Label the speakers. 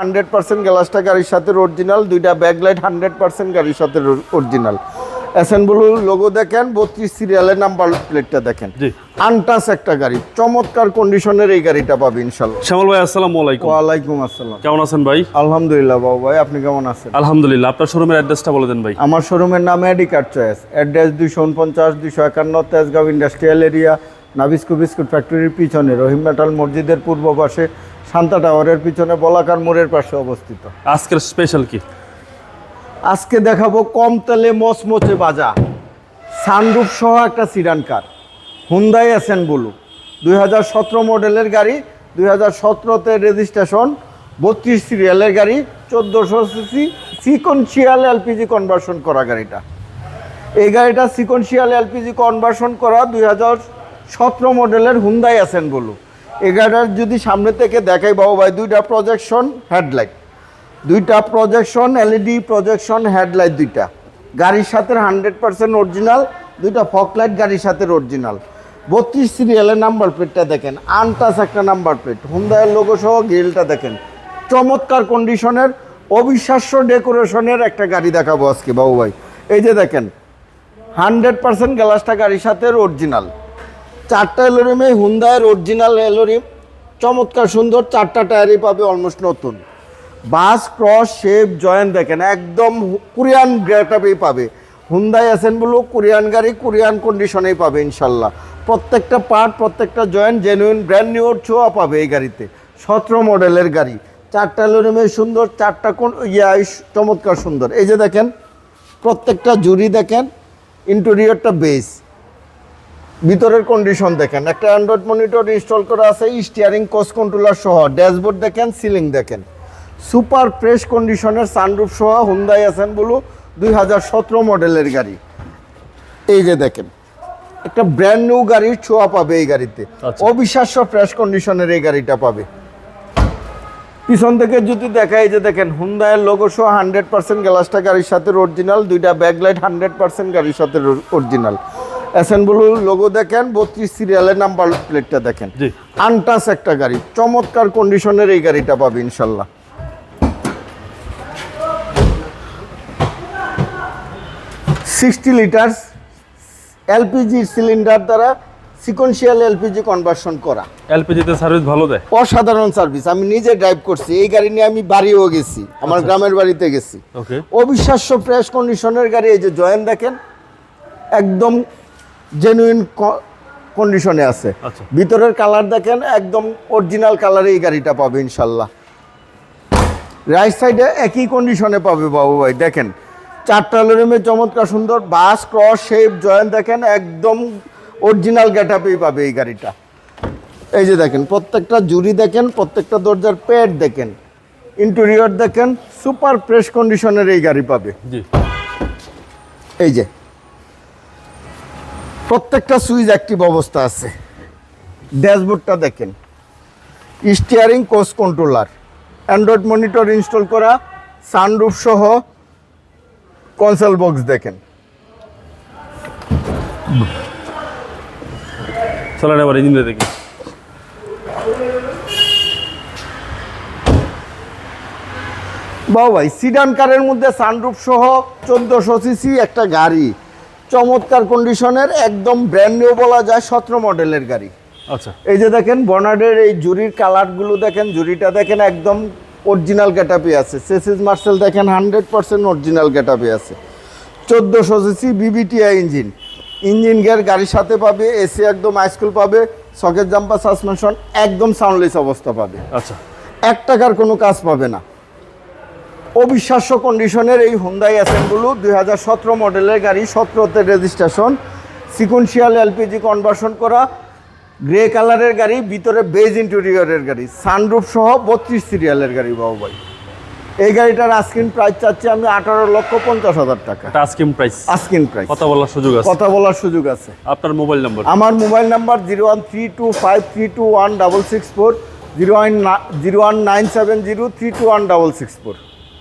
Speaker 1: Hundred percent গ্লাসটা গাড়ির সাথে অরিজিনাল দুইটা ব্যাকলাইট হান্ড্রেড পার্সেন্ট গাড়ির সাথে অরিজিনাল অ্যাসেম্বল লোগো দেখেন বত্রিশ সিরিয়ালের নাম্বার প্লেটটা দেখেন। আনটাস একটা গাড়ি চমৎকার কন্ডিশনের এই গাড়িটা পাবে ইনশাল্লাহ
Speaker 2: শ্যামল ভাই আসসালামু আলাইকুম।
Speaker 1: ওয়ালাইকুম আসসালাম।
Speaker 2: কেমন আছেন ভাই?
Speaker 1: আলহামদুলিল্লাহ বাবু ভাই আপনি কেমন আছেন?
Speaker 2: আলহামদুলিল্লাহ আপনার শোরুমের অ্যাড্রেসটা বলে দেন ভাই।
Speaker 1: আমার শোরুমের নাম এডিকার চয়েস অ্যাড্রেস দুইশো উনপঞ্চাশ দুইশো একান্ন Tejgaon industrial area Nabisco biscuit ফ্যাক্টরির পিছনে রহিম মেটাল মসজিদের পূর্ব পাশে শান্তা টাওয়ারের পিছনে বলাকার মোড়ের পাশে অবস্থিত।
Speaker 2: আজকের স্পেশাল কি?
Speaker 1: আজকে দেখাবো কম তেলে মচমচে বাজা। সানরুফ সহ একটা sedan car Hyundai Accent blue দুই হাজার সতেরো মডেলের গাড়ি দুই হাজার সতেরোতে রেজিস্ট্রেশন বত্রিশ সিরিয়ালের গাড়ি চোদ্দোশো সিসি সিকোনশিয়াল এলপিজি কনভার্সন করা গাড়িটা। এই গাড়িটা সিকোনশিয়াল এলপিজি কনভার্সন করা দুই হাজার সতেরো মডেলের হুন্দাই অ্যাসেন ব্লু। এগারোটার যদি সামনে থেকে দেখাই, বাবু ভাই, দুইটা প্রজেকশন হেডলাইট দুইটা প্রজেকশন এলইডি প্রজেকশন হেডলাইট দুইটা। গাড়ির সাথে হান্ড্রেড পার্সেন্ট অরিজিনাল দুইটা ফকলাইট গাড়ির সাথে অরিজিনাল বত্রিশ সিরিয়ালের নাম্বার প্লেটটা দেখেন আনটাস একটা নাম্বার প্লেট হুন্দায়ের লোগো সহ গ্রিলটা দেখেন। চমৎকার কন্ডিশনের অবিশ্বাস্য ডেকোরেশনের একটা গাড়ি দেখাবো আজকে, বাবু ভাই। এই যে দেখেন হান্ড্রেড পার্সেন্ট গ্লাসটা গাড়ির সাথে অরিজিনাল চারটা এলোরিমে হুন্দায়ের অরিজিনাল এলোরিম, চমৎকার সুন্দর, চারটা টায়ারই পাবে অলমোস্ট নতুন। বাস ক্রস শেপ জয়েন্ট দেখেন, একদম কোরিয়ান গ্রেটাপেই পাবে। হুন্দাই অ্যাসেম্বলু কোরিয়ান গাড়ি, কোরিয়ান কন্ডিশনেই পাবে ইনশাল্লাহ। প্রত্যেকটা পার্ট প্রত্যেকটা জয়েন্ট জেনুইন ব্র্যান্ড নিউর ছোঁয়া পাবে এই গাড়িতে। সতেরো মডেলের গাড়ি। চারটা এলোরিমে সুন্দর, চারটা কোন, ইয়া চমৎকার সুন্দর। এই যে দেখেন, প্রত্যেকটা জুড়ি দেখেন ইন্টেরিয়রটা বেস ভিতরের কন্ডিশন দেখেন একটা অ্যান্ড্রয়েড মনিটর ইনস্টল করা আছে স্টিয়ারিং কোস কন্ট্রোলার সহ ড্যাশবোর্ড দেখেন সিলিং দেখেন। সুপার ফ্রেশ কন্ডিশনের সানরুফ সহ হুন্দাই আছেন বলু দুই হাজার সতেরো মডেলের গাড়ি। এই যে দেখেন একটা ব্র্যান্ড নিউ গাড়ির ছোঁয়া পাবে এই গাড়িতে।
Speaker 2: আচ্ছা।
Speaker 1: অবিশ্বাস্য ফ্রেশ কন্ডিশনের এই গাড়িটা পাবে। পিছন থেকে যদি দেখাই যে দেখেন হুন্দায়ের লোগো সহ হান্ড্রেড পার্সেন্ট গ্লাসটা গাড়ির সাথে অরিজিনাল দুইটা ব্যাকলাইট হান্ড্রেড পার্সেন্ট গাড়ির সাথে অরিজিনাল অ্যাসেম্বল লোগো দেখেন বত্রিশ সিরিয়ালের নাম্বার প্লেটটা দেখেন। আনটাস একটা গাড়ি চমৎকার কন্ডিশনের এই গাড়িটা পাবে ইনশাল্লাহ। সিক্সটি লিটার এলপিজি সিলিন্ডার দ্বারা সিকোয়েন্সিয়াল এলপিজি কনভার্সন করা।
Speaker 2: এলপিজিতে সার্ভিস ভালো দেয়।
Speaker 1: অসাধারণ সার্ভিস আমি নিজে ড্রাইভ করছি এই গাড়ি নিয়ে আমি বাড়িও গেছি আমার গ্রামের বাড়িতে গেছি।
Speaker 2: ওকে
Speaker 1: অবিশ্বাস্য ফ্রেশ কন্ডিশনের গাড়ি এই যে জয়েন দেখেন একদম জেনুইন কন্ডিশনে আছে।
Speaker 2: আচ্ছা।
Speaker 1: ভিতরের কালার দেখেন একদম অরিজিনাল কালারে এই গাড়িটা পাবে ইনশাল্লাহ। রাইট সাইডে একই কন্ডিশনে পাবে বাবু ভাই দেখেন। চারটা লোরুমে চমৎকার সুন্দর বাস ক্রস শেপ জয়েন্ট দেখেন একদম অরিজিনাল গেটআপেই পাবে এই গাড়িটা। এই যে দেখেন প্রত্যেকটা জুরি দেখেন প্রত্যেকটা দরজার পেট দেখেন। ইন্টেরিয়র দেখেন সুপার ফ্রেশ কন্ডিশনের এই গাড়ি পাবে।
Speaker 2: জি।
Speaker 1: এই যে প্রত্যেকটা সুইচ অ্যাক্টিভ অবস্থা আছে। ড্যাশবোর্ডটা দেখেন। স্টিয়ারিং কোস কন্ট্রোলার অ্যান্ড্রয়েড মনিটর ইনস্টল করা সানরুফ সহ কনসোল বক্স দেখেন।
Speaker 2: চলেন এবার দেখি।
Speaker 1: বাবু ভাই সিডান কারের মধ্যে সানরুফ সহ চোদ্দোশো সিসি একটা গাড়ি। চমৎকার কন্ডিশনের একদম ব্র্যান্ড নিউ বলা যায় সতেরো মডেলের গাড়ি।
Speaker 2: আচ্ছা।
Speaker 1: এই যে দেখেন বনার্ডের এই জুরির কালারগুলো দেখেন জুরিটা দেখেন একদম অরিজিনাল গেটাপে আছে। সেসিস মার্সেল দেখেন হান্ড্রেড পার্সেন্ট অরিজিনাল গেটাপে আছে। চোদ্দোশো CC VVTi engine engine gear গাড়ির সাথে পাবে এসি একদম হাইস্কুল পাবে সকেট জাম্পার সাসপেনশন একদম সাউন্ডলেস অবস্থা পাবে।
Speaker 2: আচ্ছা।
Speaker 1: এক টাকার কোনো কাজ পাবে না। অবিশ্বাস্য কন্ডিশনের এই হুন্দাই অ্যাসেম্বলু দুই হাজার সতেরো মডেলের গাড়ি সতেরোতে রেজিস্ট্রেশন সিকুয়েন্সিয়াল এলপিজি কনভার্সন করা গ্রে কালারের গাড়ি ভিতরে বেজ ইন্টেরিয়রের গাড়ি সানরুফ সহ বত্রিশ সিরিয়ালের গাড়ি বাবু ভাই। এই গাড়িটার আস্কিন প্রাইস চাচ্ছি আমি আঠারো লক্ষ পঞ্চাশ হাজার টাকা।
Speaker 2: এটা আস্কিম প্রাইস
Speaker 1: আস্কিন প্রাইস
Speaker 2: কথা বলার সুযোগ আছে।
Speaker 1: কথা বলার সুযোগ আছে।
Speaker 2: আপনার মোবাইল নাম্বার
Speaker 1: আমার mobile number zero one three two five three two one double six four zero one zero one nine seven zero three two one double six four